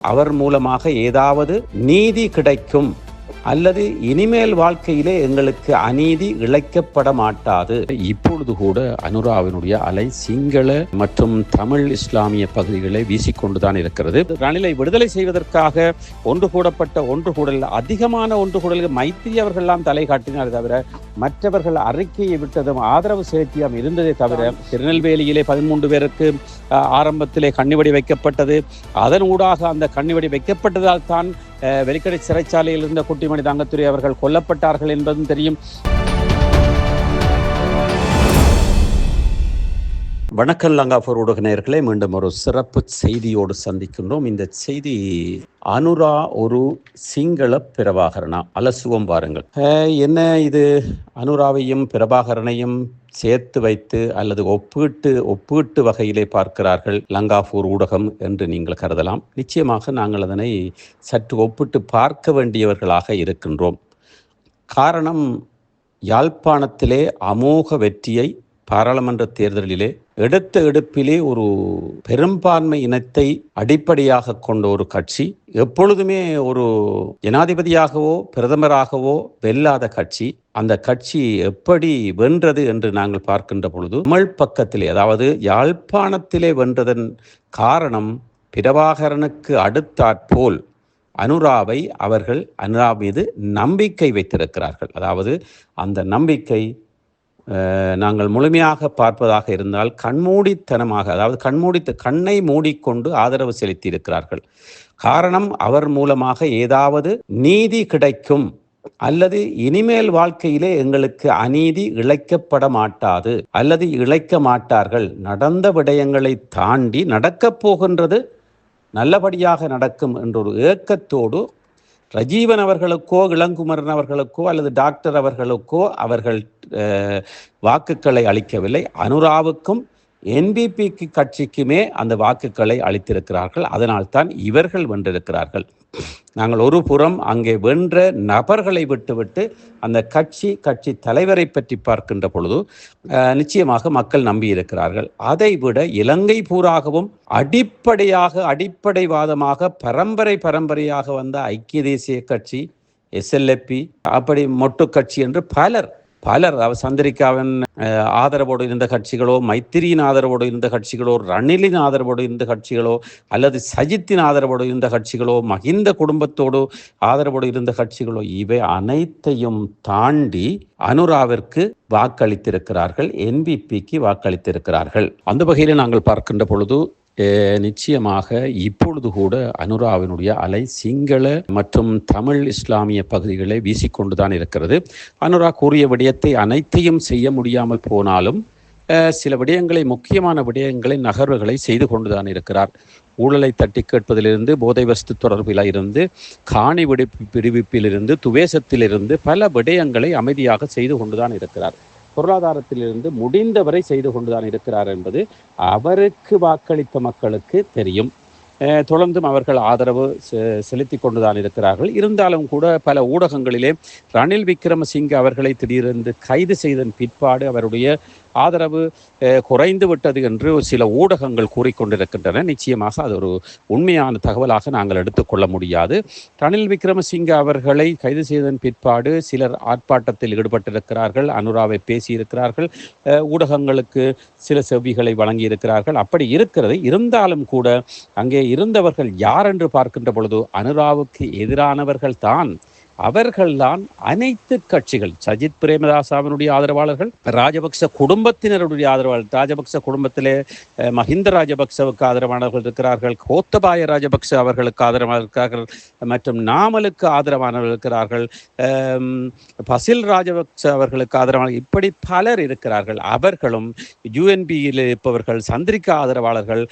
அவர் மூலமாக ஏதாவது நீதி கிடைக்கும் அல்லது இனிமேல் வாழ்க்கையிலே எங்களுக்கு அநீதி இழைக்கப்பட மாட்டாது. இப்பொழுது கூட அனுராவினுடைய அலை சிங்கள மற்றும் தமிழ் இஸ்லாமிய பகுதிகளை வீசிக்கொண்டுதான் இருக்கிறது. ரணிலை விடுதலை செய்வதற்காக ஒன்று கூடப்பட்ட ஒன்று கூடல் அதிகமான ஒன்று கூடல்கள் மைத்திரி அவர்கள்லாம் தலை காட்டினார் தவிர மற்றவர்கள் அறிக்கையை விட்டதும் ஆதரவு செலுத்தியம் இருந்ததே தவிர திருநெல்வேலியிலே பதிமூன்று பேருக்கு ஆரம்பத்திலே கண்ணிவடி வைக்கப்பட்டது. அதன் ஊடாக அந்த கண்ணிவடி வைக்கப்பட்டதால் தான் வெளிக்கடை சிறைச்சாலையில் இருந்த குட்டிமணி தங்கத்துறை அவர்கள் கொல்லப்பட்டார்கள் என்பதும் தெரியும். வணக்கம் லங்காபூர் ஊடக நேயர்களே மீண்டும் ஒரு சிறப்பு செய்தியோடு சந்திக்கின்றோம். இந்த செய்தி அனுரா ஒரு சிங்கள பிரபாகரனா? அலசுவம் பாருங்கள் என்ன இது? அனுராவையும் பிரபாகரனையும் சேர்த்து வைத்து அல்லது ஒப்பீட்டு ஒப்பீட்டு வகையிலே பார்க்கிறார்கள் லங்காபூர் ஊடகம் என்று நீங்கள் கருதலாம். நிச்சயமாக நாங்கள் அதனை சற்று ஒப்பிட்டு பார்க்க வேண்டியவர்களாக இருக்கின்றோம். காரணம் யாழ்ப்பாணத்திலே அமோக வெற்றியை பாராளுமன்ற தேர்தலிலே எடுத்த எடுப்பிலே ஒரு பெரும்பான்மை இனத்தை அடிப்படையாக கொண்ட ஒரு கட்சி எப்பொழுதுமே ஒரு ஜனாதிபதியாகவோ பிரதமராகவோ வெல்லாத கட்சி. அந்த கட்சி எப்படி வென்றது என்று நாங்கள் பார்க்கின்ற பொழுது தமிழ் பக்கத்திலே அதாவது யாழ்ப்பாணத்திலே வென்றதன் காரணம் பிரபாகரனுக்கு அடுத்தாற்போல் அனுராவை அவர்கள் அனுரா மீது நம்பிக்கை வைத்திருக்கிறார்கள். அதாவது அந்த நம்பிக்கை நாங்கள் முழுமையாக பார்ப்பதாக இருந்தால் கண்மூடித்தனமாக அதாவது கண்மூடித்த கண்ணை மூடிக்கொண்டு ஆதரவு செலுத்தி இருக்கிறார்கள் காரணம் அவர் மூலமாக ஏதாவது நீதி கிடைக்கும் அல்லது இனிமேல் வாழ்க்கையிலே எங்களுக்கு அநீதி இழைக்கப்பட மாட்டாது அல்லது இழைக்க மாட்டார்கள். நடந்த விடயங்களை தாண்டி நடக்கப் போகின்றது நல்லபடியாக நடக்கும் என்ற ஒரு ஏக்கத்தோடு ரஜீவன் அவர்களுக்கோ இளங்குமரன் அவர்களுக்கோ அல்லது டாக்டர் அவர்களுக்கோ அவர்கள் வாக்குகளை அளிக்கவில்லை. அனுராவுக்கும் என்பிபிக்கு கட்சிக்குமே அந்த வாக்குகளை அளித்திருக்கிறார்கள். அதனால்தான் இவர்கள் வென்றிருக்கிறார்கள். நாங்கள் ஒரு புறம் அங்கே வென்ற நபர்களை விட்டுவிட்டு அந்த கட்சி கட்சி தலைவரை பற்றி பார்க்கின்ற பொழுது நிச்சயமாக மக்கள் நம்பியிருக்கிறார்கள். அதை விட இலங்கை பூராகவும் அடிப்படையாக அடிப்படைவாதமாக பரம்பரை பரம்பரையாக வந்த ஐக்கிய தேசிய கட்சி எஸ்எல்எப்பி அப்படி மொட்டு கட்சி என்று பலர் பலர் சந்திரிகாவின் ஆதரவோடு இருந்த கட்சிகளோ மைத்திரியின் ஆதரவோடு இருந்த கட்சிகளோ ரணிலின் ஆதரவோடு இருந்த கட்சிகளோ அல்லது சஜித்தின் ஆதரவோடு இருந்த கட்சிகளோ மகிந்த குடும்பத்தோடு ஆதரவோடு இருந்த கட்சிகளோ இவை அனைத்தையும் தாண்டி அனுராவிற்கு வாக்களித்திருக்கிறார்கள் என்பிபிக்கு வாக்களித்திருக்கிறார்கள். அந்த வகையில் நாங்கள் பார்க்கின்ற பொழுது நிச்சயமாக இப்பொழுது கூட அனுராவினுடைய அலை சிங்கள மற்றும் தமிழ் இஸ்லாமிய பகுதிகளை வீசிக்கொண்டுதான் இருக்கிறது. அனுரா கூறிய விடயத்தை அனைத்தையும் செய்ய முடியாமல் போனாலும் சில விடயங்களை முக்கியமான விடயங்களை நகர்வுகளை செய்து கொண்டுதான் இருக்கிறார். ஊழலை தட்டி கேட்பதிலிருந்து போதை வஸ்து தொடர்பில் இருந்து காணி விடுப்பு பிரிவிப்பிலிருந்து துவேசத்திலிருந்து பல விடயங்களை அமைதியாக செய்து கொண்டுதான் இருக்கிறார். பொருளாதாரத்திலிருந்து முடிந்தவரை செய்து கொண்டுதான் இருக்கிறார் என்பது அவருக்கு வாக்களித்த மக்களுக்கு தெரியும். தொடர்ந்தும் அவர்கள் ஆதரவு செ- செலுத்தி கொண்டுதான் இருக்கிறார்கள். இருந்தாலும் கூட பல ஊடகங்களிலே ரணில் விக்ரமசிங்க அவர்களை திடீரென்று கைது செய்தன் பிற்பாடு அவருடைய ஆதரவு குறைந்து விட்டது என்று சில ஊடகங்கள் கூறிக்கொண்டிருக்கின்றன. நிச்சயமாக அது ஒரு உண்மையான தகவலாக நாங்கள் எடுத்துக்கொள்ள முடியாது. ரணில் விக்ரமசிங்க அவர்களை கைது செய்ததன் பிற்பாடு சிலர் ஆர்ப்பாட்டத்தில் ஈடுபட்டிருக்கிறார்கள் அனுராவை பேசியிருக்கிறார்கள் ஊடகங்களுக்கு சில செவ்விகளை வழங்கியிருக்கிறார்கள். அப்படி இருக்கிறது. இருந்தாலும் கூட அங்கே இருந்தவர்கள் யார் என்று பார்க்கின்ற பொழுது அனுராவுக்கு எதிரானவர்கள் தான். அவர்கள்தான் அனைத்து கட்சிகள். சஜித் பிரேமதாசாவினுடைய ஆதரவாளர்கள் ராஜபக்ச குடும்பத்தினருடைய ஆதரவாளர் ராஜபக்ச குடும்பத்திலே மஹிந்த ராஜபக்சவுக்கு ஆதரவானவர்கள் இருக்கிறார்கள். கோத்தபாய ராஜபக்ச அவர்களுக்கு ஆதரவாக இருக்கிறார்கள் மற்றும் நாமலுக்கு ஆதரவானவர்கள் இருக்கிறார்கள். பசில் ராஜபக்ச அவர்களுக்கு ஆதரவான இப்படி பலர் இருக்கிறார்கள். அவர்களும் யூஎன்பியில் இருப்பவர்கள் சந்திரிகா ஆதரவாளர்கள்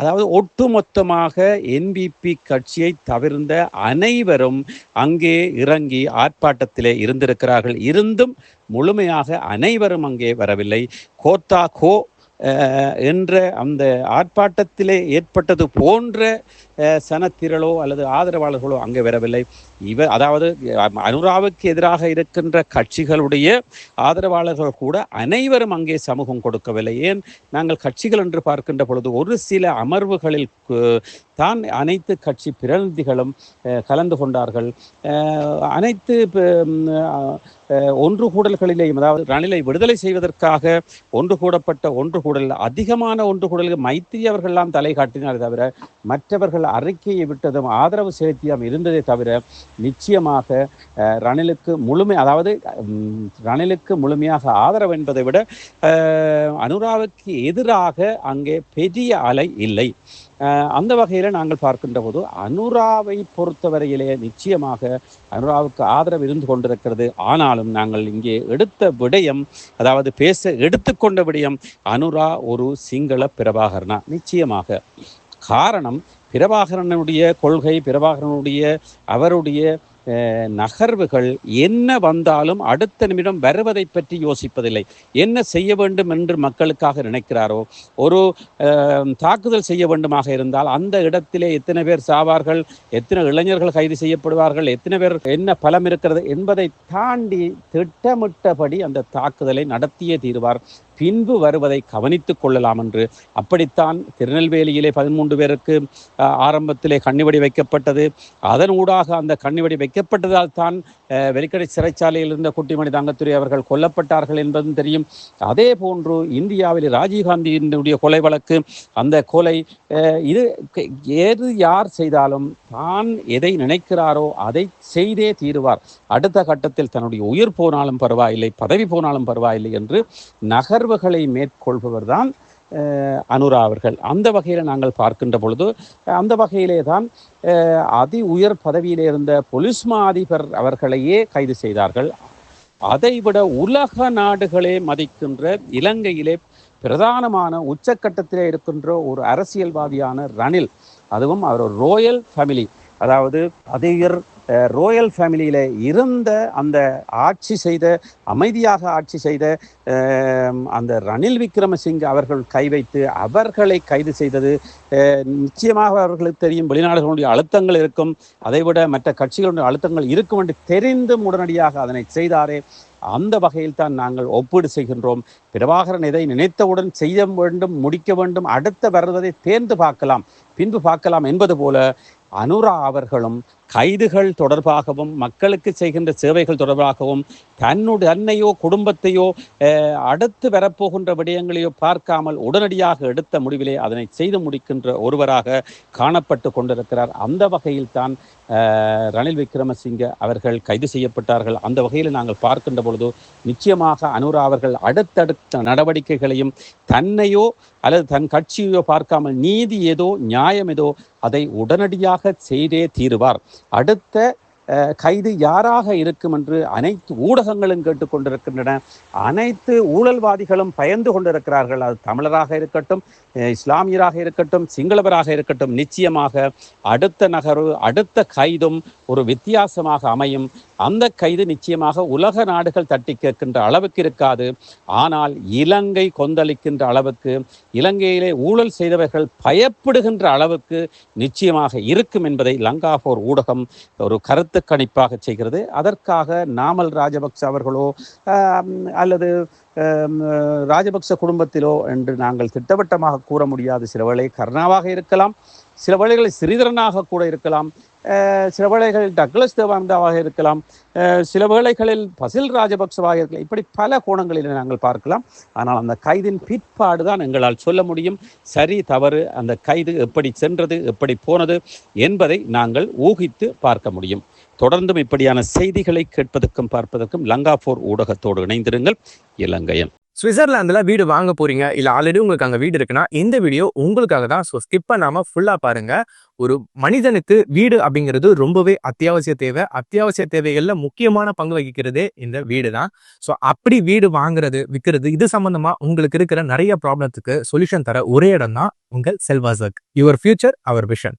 அதாவது ஒட்டுமொத்தமாக என்பிபி கட்சியை தவிர்ந்த அனைவரும் அங்கே இறங்கி ஆர்ப்பாட்டத்திலே இருந்திருக்கிறார்கள். இருந்தும் முழுமையாக அனைவரும் அங்கே வரவில்லை. கோத்தா கோ என்ற அந்த ஆர்ப்பாட்டத்திலே ஏற்பட்டது போன்ற சனத்திரளோ அல்லது ஆதரவாளர்களோ அங்கே வரவில்லை. இவர் அதாவது அனுராவுக்கு எதிராக இருக்கின்ற கட்சிகளுடைய ஆதரவாளர்கள் கூட அனைவரும் அங்கே சமூகம் கொடுக்கவில்லை. ஏன்? நாங்கள் கட்சிகள் என்று பார்க்கின்ற பொழுது ஒரு சில அமர்வுகளில் தான் அனைத்து கட்சி பிரதிநிதிகளும் கலந்து கொண்டார்கள். அனைத்து ஒன்று கூடல்களிலேயும் அதாவது ரணிலை விடுதலை செய்வதற்காக ஒன்று கூடப்பட்ட ஒன்று கூடல் அதிகமான ஒன்று கூடலுக்கு மைத்திரி அவர்கள்லாம் தலை காட்டினார் தவிர மற்றவர்கள் அறிக்கையை விட்டதும் ஆதரவு செலுத்தியும் இருந்ததே தவிர நிச்சயமாக ரணிலுக்கு முழுமை அதாவது ரணிலுக்கு முழுமையாக ஆதரவு என்பதை விட அனுராவுக்கு எதிராக அங்கே பெரிய அலை இல்லை. அந்த வகையில் நாங்கள் பார்க்கின்ற போது அனுராவை பொறுத்தவரையிலே நிச்சயமாக அனுராவுக்கு ஆதரவு இருந்து கொண்டிருக்கிறது. ஆனாலும் நாங்கள் இங்கே எடுத்த விடயம் அதாவது பேச எடுத்துக்கொண்ட விடயம் அனுரா ஒரு சிங்கள பிரபாகரனா. நிச்சயமாக. காரணம் பிரபாகரனுடைய கொள்கை பிரபாகரனுடைய அவருடைய நகர்வுகள் என்ன வந்தாலும் அடுத்த நிமிடம் வருவதை பற்றி யோசிப்பதில்லை. என்ன செய்ய வேண்டும் என்று மக்களுக்காக நினைக்கிறாரோ ஒரு தாக்குதல் செய்ய வேண்டுமாக இருந்தால் அந்த இடத்திலே எத்தனை பேர் சாவார்கள் எத்தனை இளைஞர்கள் கைது செய்யப்படுவார்கள் எத்தனை பேர் என்ன பலம் இருக்கிறது என்பதை தாண்டி திட்டமிட்டபடி அந்த தாக்குதலை நடத்தியே தீருவார். பின்பு வருவதை கவனித்துக் கொள்ளலாம் என்று. அப்படித்தான் திருநெல்வேலியிலே பதிமூன்று பேருக்கு ஆரம்பத்திலே கண்ணிவடி வைக்கப்பட்டது. அதன் ஊடாக அந்த கண்ணிவடி வைக்கப்பட்டதால் தான் அஹ், சிறைச்சாலையில் இருந்த குட்டிமணி தங்கத்துறை அவர்கள் கொல்லப்பட்டார்கள் என்பதும் தெரியும். அதே போன்று இந்தியாவில் ராஜீவ்காந்தியினுடைய கொலை வழக்கு அந்த கொலை இது ஏது யார் செய்தாலும் தான் எதை நினைக்கிறாரோ அதை செய்தே தீருவார். அடுத்த கட்டத்தில் தன்னுடைய உயிர் போனாலும் பரவாயில்லை பதவி போனாலும் பரவாயில்லை என்று நகர் உணர்வுகளை மேற்கொள்பவர் தான் அனுரா அவர்கள். அந்த வகையில் நாங்கள் பார்க்கின்ற பொழுது அந்த வகையிலே தான் அதி உயர் பதவியில் இருந்த பொலிஸ்மா அதிபர் அவர்களையே கைது செய்தார்கள். அதைவிட உலக நாடுகளே மதிக்கின்ற இலங்கையிலே பிரதானமான உச்சக்கட்டத்திலே இருக்கின்ற ஒரு அரசியல்வாதியான ரணில் அதுவும் அவர் ரோயல் ஃபேமிலி அதாவது அதிகர் ரோயல் ஃபேமிலியில் இருந்த அந்த ஆட்சி செய்த அமைதியாக ஆட்சி செய்த அந்த ரணில் விக்ரமசிங்க அவர்கள் கை வைத்து அவர்களை கைது செய்தது நிச்சயமாக அவர்களுக்கு தெரியும். வெளிநாடுகளுடைய அழுத்தங்கள் இருக்கும். அதைவிட மற்ற கட்சிகளுடைய அழுத்தங்கள் இருக்கும் என்று தெரிந்தும் உடனடியாக அதனை செய்தாரே. அந்த வகையில் தான் நாங்கள் ஒப்பீடு செய்கின்றோம். பிரபாகரன் இதை நினைத்தவுடன் செய்ய வேண்டும் முடிக்க வேண்டும் அடுத்த வருவதை தேர்ந்து பார்க்கலாம் பின்பு பார்க்கலாம் என்பது போல அனுரா அவர்களும் கைதுகள் தொடர்பாகவும் மக்களுக்கு செய்கின்ற சேவைகள் தொடர்பாகவும் தன்னுடைய தன்னையோ குடும்பத்தையோ அடுத்து வரப்போகின்ற விடயங்களையோ பார்க்காமல் உடனடியாக எடுத்த முடிவிலே அதனை செய்து முடிக்கின்ற ஒருவராக காணப்பட்டு கொண்டிருக்கிறார். அந்த வகையில் தான் ரணில் விக்ரமசிங்க அவர்கள் கைது செய்யப்பட்டார்கள். அந்த வகையில் நாங்கள் பார்க்கின்ற பொழுது நிச்சயமாக அனுரா அவர்கள் அடுத்தடுத்த நடவடிக்கைகளையும் தன்னையோ அல்லது தன் கட்சியோ பார்க்காமல் நீதி ஏதோ நியாயம் ஏதோ அதை உடனடியாக செய்தே தீருவார். அடுத்த கைது யாராக இருக்கும் என்று அனைத்து ஊடகங்களும் கேட்டுக்கொண்டிருக்கின்றன. அனைத்து ஊழல்வாதிகளும் பயந்து கொண்டிருக்கிறார்கள். அது தமிழராக இருக்கட்டும் இஸ்லாமியராக இருக்கட்டும் சிங்களவராக இருக்கட்டும். நிச்சயமாக அடுத்த நகர்வு அடுத்த கைதும் ஒரு வித்தியாசமாக அமையும். அந்த கைது நிச்சயமாக உலக நாடுகள் தட்டி கேட்கின்ற அளவுக்கு இருக்காது. ஆனால் இலங்கை கொந்தளிக்கின்ற அளவுக்கு இலங்கையிலே ஊழல் செய்தவர்கள் பயப்படுகின்ற அளவுக்கு நிச்சயமாக இருக்கும் என்பதை லங்காபோர் ஊடகம் ஒரு கருத்து கணிப்பாக செய்கிறது. அதற்காக நாமல் ராஜபக்ச அவர்களோ அல்லது ராஜபக்ச குடும்பத்திலோ என்று நாங்கள் திட்டவட்டமாக கூற முடியாது. சில வேளை கருணாவாக இருக்கலாம் சில வேளைகளில் சிறிதரனாக கூட இருக்கலாம் சில வேளைகளில் டக்ளஸ் தேவானந்தாவாக இருக்கலாம் சில வேளைகளில் பசில் ராஜபக்சவாக இருக்கலாம். இப்படி பல கோணங்களில் நாங்கள் பார்க்கலாம். ஆனால் அந்த கைதின் பிற்பாடு தான் எங்களால் சொல்ல முடியும். சரி தவறு அந்த கைது எப்படி சென்றது எப்படி போனது என்பதை நாங்கள் ஊகித்து பார்க்க முடியும். தொடர்ந்தும் இப்படியான செய்திகளை கேட்பதற்கும் பார்ப்பதற்கும் லங்கா போர் ஊடகத்தோடு இணைந்திருங்கள். இலங்கையன். சுவிட்சர்லாந்தில் வீடு வாங்க போறீங்க இல்லை ஆல்ரெடி உங்களுக்கு அங்கே வீடு இருக்குன்னா இந்த வீடியோ உங்களுக்காக தான். ஸோ ஸ்கிப் பண்ணாம ஃபுல்லா பாருங்க. ஒரு மனிதனுக்கு வீடு அப்படிங்கிறது ரொம்பவே அத்தியாவசிய தேவை. அத்தியாவசிய தேவைகளில் முக்கியமான பங்கு வகிக்கிறதே இந்த வீடு தான். ஸோ அப்படி வீடு வாங்குறது விற்கிறது இது சம்பந்தமா உங்களுக்கு இருக்கிற நிறைய ப்ராப்ளத்துக்கு சொல்யூஷன் தர ஒரே இடம் தான் உங்கள் செல்வாசக். Your future our vision